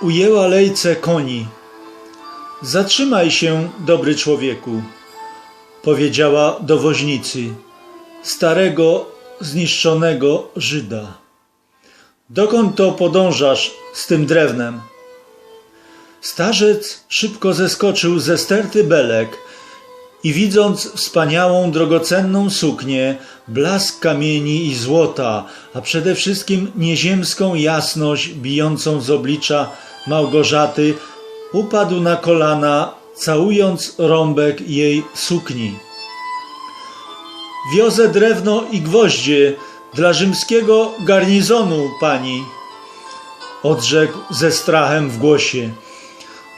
ujęła lejce koni. Zatrzymaj się, dobry człowieku, powiedziała do woźnicy, starego, zniszczonego Żyda. Dokąd to podążasz z tym drewnem? Starzec szybko zeskoczył ze sterty belek i widząc wspaniałą, drogocenną suknię, blask kamieni i złota, a przede wszystkim nieziemską jasność bijącą z oblicza Małgorzaty, upadł na kolana, całując rąbek jej sukni. Wiozę drewno i gwoździe dla rzymskiego garnizonu, pani, odrzekł ze strachem w głosie.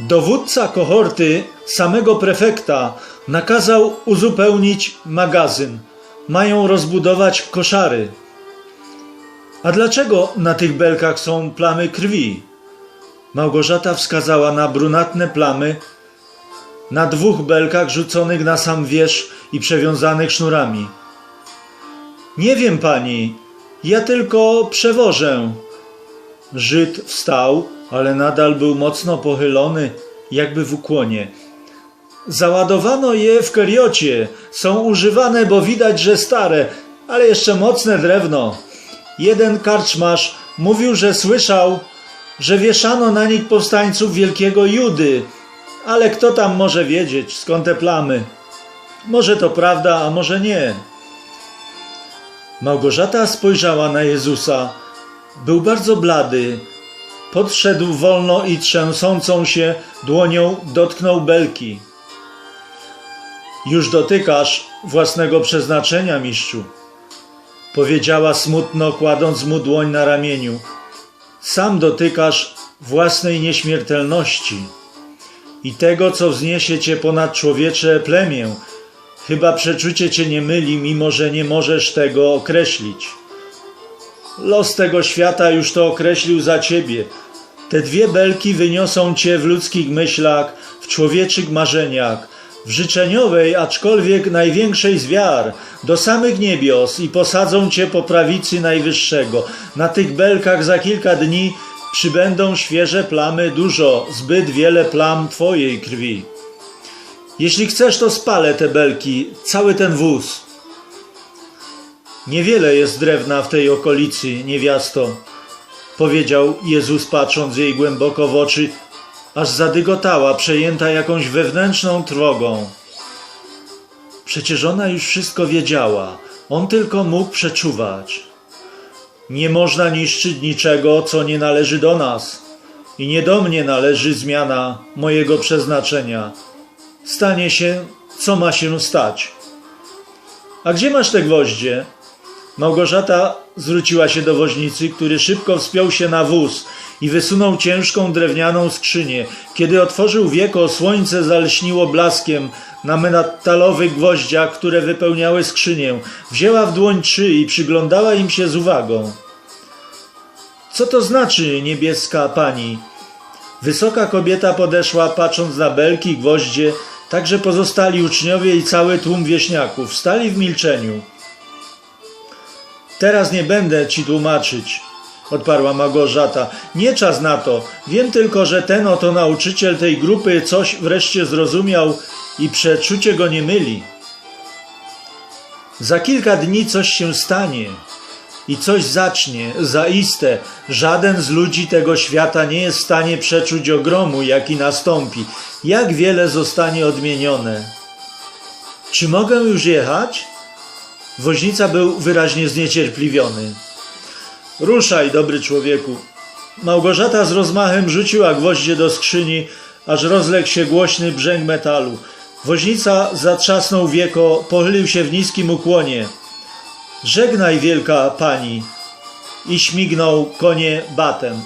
Dowódca kohorty samego prefekta nakazał uzupełnić magazyn. Mają rozbudować koszary. A dlaczego na tych belkach są plamy krwi? Małgorzata wskazała na brunatne plamy na dwóch belkach rzuconych na sam wierzch i przewiązanych sznurami. Nie wiem pani, ja tylko przewożę. Żyd wstał, ale nadal był mocno pochylony, jakby w ukłonie. Załadowano je w keriocie. Są używane, bo widać, że stare, ale jeszcze mocne drewno. Jeden karczmarz mówił, że słyszał, że wieszano na nich powstańców wielkiego Judy. Ale kto tam może wiedzieć, skąd te plamy? Może to prawda, a może nie. Małgorzata spojrzała na Jezusa. Był bardzo blady. Podszedł wolno i trzęsącą się dłonią dotknął belki. Już dotykasz własnego przeznaczenia, mistrzu, powiedziała smutno, kładąc mu dłoń na ramieniu. Sam dotykasz własnej nieśmiertelności i tego, co wzniesie cię ponad człowiecze plemię. Chyba przeczucie cię nie myli, mimo że nie możesz tego określić. Los tego świata już to określił za ciebie. Te dwie belki wyniosą cię w ludzkich myślach, w człowieczych marzeniach, w życzeniowej, aczkolwiek największej z wiar, do samych niebios i posadzą cię po prawicy Najwyższego. Na tych belkach za kilka dni przybędą świeże plamy, dużo, zbyt wiele plam twojej krwi. Jeśli chcesz, to spalę te belki, cały ten wóz. Niewiele jest drewna w tej okolicy, niewiasto, powiedział Jezus, patrząc jej głęboko w oczy, aż zadygotała, przejęta jakąś wewnętrzną trwogą. Przecież ona już wszystko wiedziała, on tylko mógł przeczuwać. Nie można niszczyć niczego, co nie należy do nas, i nie do mnie należy zmiana mojego przeznaczenia. Stanie się, co ma się stać. A gdzie masz te gwoździe? Małgorzata zwróciła się do woźnicy, który szybko wspiął się na wóz i wysunął ciężką drewnianą skrzynię. Kiedy otworzył wieko, słońce zalśniło blaskiem na metalowych gwoździach, które wypełniały skrzynię. Wzięła w dłoń trzy i przyglądała im się z uwagą. Co to znaczy, niebieska pani? Wysoka kobieta podeszła, patrząc na belki, gwoździe, także pozostali uczniowie i cały tłum wieśniaków stali w milczeniu. Teraz nie będę ci tłumaczyć, odparła Małgorzata. Nie czas na to. Wiem tylko, że ten oto nauczyciel tej grupy coś wreszcie zrozumiał i przeczucie go nie myli. Za kilka dni coś się stanie i coś zacznie. Zaiste, żaden z ludzi tego świata nie jest w stanie przeczuć ogromu, jaki nastąpi. Jak wiele zostanie odmienione. Czy mogę już jechać? Woźnica był wyraźnie zniecierpliwiony. Ruszaj, dobry człowieku. Małgorzata z rozmachem rzuciła gwoździe do skrzyni, aż rozległ się głośny brzęk metalu. Woźnica zatrzasnął wieko, pochylił się w niskim ukłonie. Żegnaj, wielka pani! I śmignął konie batem.